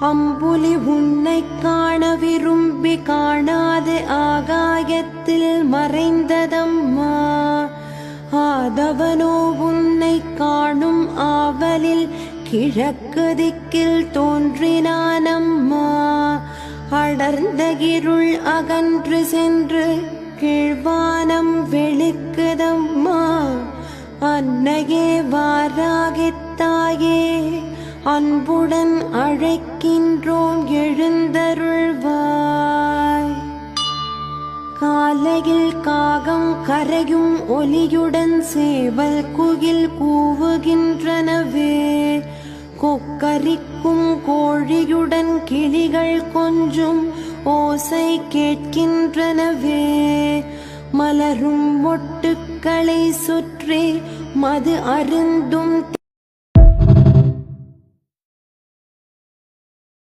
அம்புலி உன்னை காண விரும்பி காணாது ஆகாயத்தில் மறைந்ததம்மா. ஆதவனோ உன்னை காணும் ஆவலில் கிழக்கு திக்கில் தோன்றினானம்மா. அடர்ந்த இருள் அகன்று சென்று கீழ்வானம் வெளிக்குதம்மா அன்னையே வாராகித்தாயே அன்புடன் அழைக்கின்றோம் எழுந்தருள்வாய். காலையில் காகம் கரையும் ஒலியுடன் சேவல் குயில் கூவுகின்றனவே. கொக்கரிக்கும் கோழியுடன் கிளிகள் கொஞ்சும் ஓசை கேட்கின்றனவே. மலரும் மொட்டுக்களை சுற்றி மது அருந்தும்